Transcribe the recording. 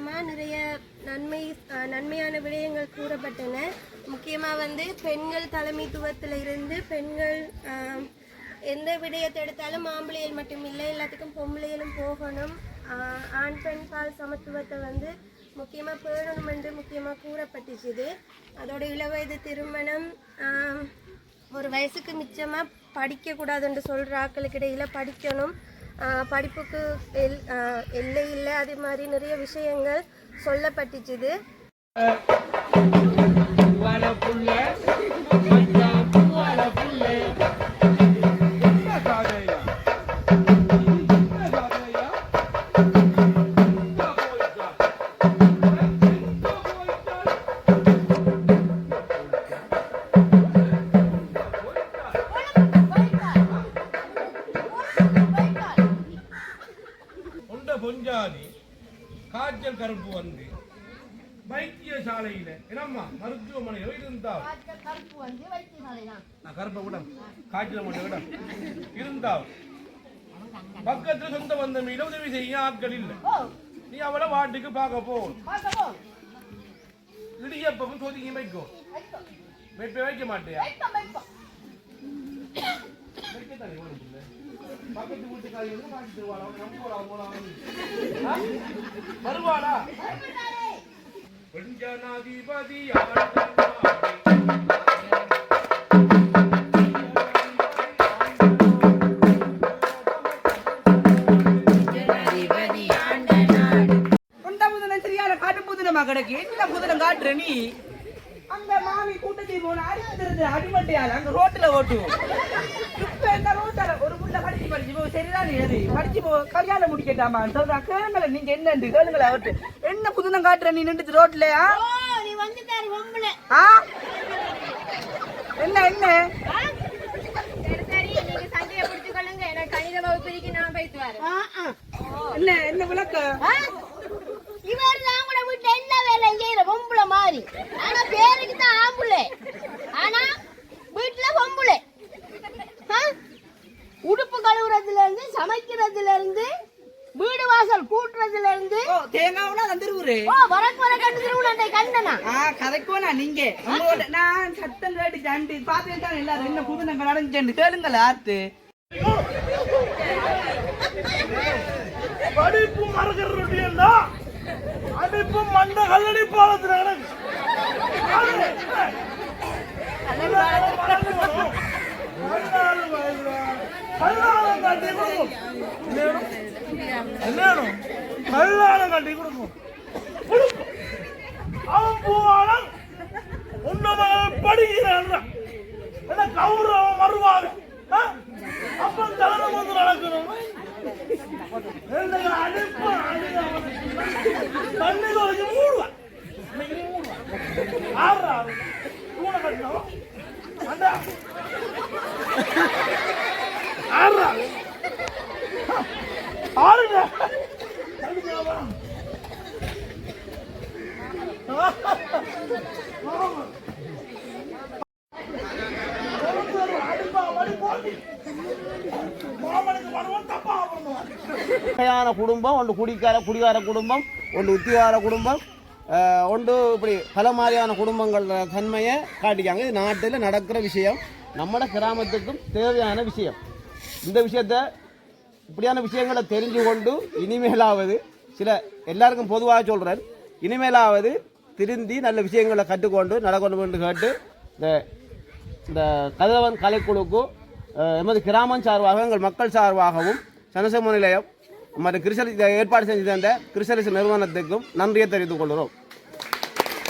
மூலமாக நிறைய நன்மை நன்மையான விடயங்கள் கூறப்பட்டன. முக்கியமாக வந்து பெண்கள் தலைமைத்துவத்தில் இருந்து பெண்கள் எந்த விடயத்தை எடுத்தாலும் ஆம்பளைகள் மட்டும் இல்லை எல்லாத்துக்கும் பொம்பளைகளும் போகணும். ஆண் பெண் பால் சமத்துவத்தை வந்து முக்கியமாக பேணணும் என்று முக்கியமாக கூறப்பட்டுச்சுது அதோட இளவயது திருமணம் ஒரு வயசுக்கு மிச்சமாக படிக்கக்கூடாதுன்னு சொல்கிற ஆட்களுக்கு இடையில் படிக்கணும். படிப்புக்கு எல் எல்லை இல்லை அதே மாதிரி நிறைய விஷயங்கள் சொல்லப்பட்டுச்சுது. பொஞ்சாதி காய்ச்சல் கருப்பு வந்து வைத்தியசாலையில என்னம்மா மருத்துவமனையில இருந்தால்? நான் கருப்பை விட காய்ச்சல் மட்டும் விட. இருந்தால்? பக்கத்துல சொந்த பந்தமியில உதவி செய்ய ஆட்கள் இல்ல. நீ அவளை வாட்டுக்கு பார்க்க போ. இடியப்பமும் சொதுக்கி வைக்கும் வைப்ப வைக்க மாட்டியா. பக்கத்து வீட்டுக்காரி வந்து காட்டி தருவாளா? நம்ம போலாம் போலாம் வருவாளா? பெண்ஜனாதிபதி கிடக்கு. என்ன புதனம் காட்டுற நீ. அந்த மாமி கூட்டத்தை போன அடிக்கிறது அடிமட்டையால அங்க ரோட்டுல ஓட்டுவோம் இப்ப இந்த ரோட்டால ஒரு புள்ள படிச்சு போ சரிதான் ஏது படிச்சு போ கல்யாணம் முடிக்கட்டாமா? சொல்றா கேளுங்கள நீங்க என்னண்டு? கேளுங்கள அவர்கிட்ட. என்ன புதனம் காட்டுற நீ நின்றுட்டு ரோட்லயா என்ன என்ன? சரி சரி நீங்க சண்டையை பிடிச்சு கொள்ளுங்க. எனக்கு கணித வகுப்பிற்கு நான் போயிட்டு வரேன். என்ன என்ன விளக்கம்? இவர் தான் கூட வீட்டுல என்ன வேலை செய்யற? பொம்பளை மாதிரி ஆனா பேருக்கு தான் ஆம்புளை ஆனா வீட்டுல பொம்பளை ஆ? உடுப்பு கழுவுறதுல இருந்து சமைக்கிறதுல இருந்து வீடு வாசல் கூட்டுறதுல இருந்து ஓ தேங்காவுனா தந்துருவுரு? ஓ வரக்கு வர கண்டு திருவிழா கண்டனா? ஆ கதைக்கோனா நீங்க. உங்களோட நான் சத்தம் கேட்டு ஜண்டு பார்த்துட்டு தான் எல்லாரும் என்ன புதுநங்க நடந்துச்சு கேளுங்கள ஆத்து படிப்பு மறக்கிறா அடிப்பு மண்ட கல்லடி பாலத்துல கிடக்கு. பதினாலு வயசுல கட்டி கொடுக்கும் என்னணும் கல்யாணம் கட்டி கொடுக்கும் அவன் பூவாளன் உன்னமகள் படிக்கிறான் என்ன கௌரவம் வருவாங்க ஆ? அப்பன் தகனம் வந்து நடக்கணும் என்னங்க வகையான குடும்பம் ஒன்று குடிக்கார குடிகார குடும்பம் ஒன்று உத்திகார குடும்பம். ஒன்று இப்படி பல மாதிரியான குடும்பங்கள் தன்மையை காட்டிக்காங்க. இது நாட்டில் நடக்கிற விஷயம். நம்மட கிராமத்துக்கும் தேவையான விஷயம். இந்த விஷயத்த இப்படியான விஷயங்களை தெரிஞ்சு கொண்டு இனிமேலாவது சில எல்லாருக்கும் பொதுவாக சொல்கிறேன் இனிமேலாவது திருந்தி நல்ல விஷயங்களை கற்றுக்கொண்டு நடக்கணும்னு கேட்டு இந்த இந்த கதிரவன் கலைக்குழுக்கு எமது கிராமம் சார்பாக எங்கள் மக்கள் சார்பாகவும் சனசம நிலையம் மற்றும் கிறிஸ்தல ஏற்பாடு செஞ்சு தந்த கிறிஸ்தலிச நிறுவனத்துக்கும் நன்றியை தெரிவித்துக் கொள்கிறோம்.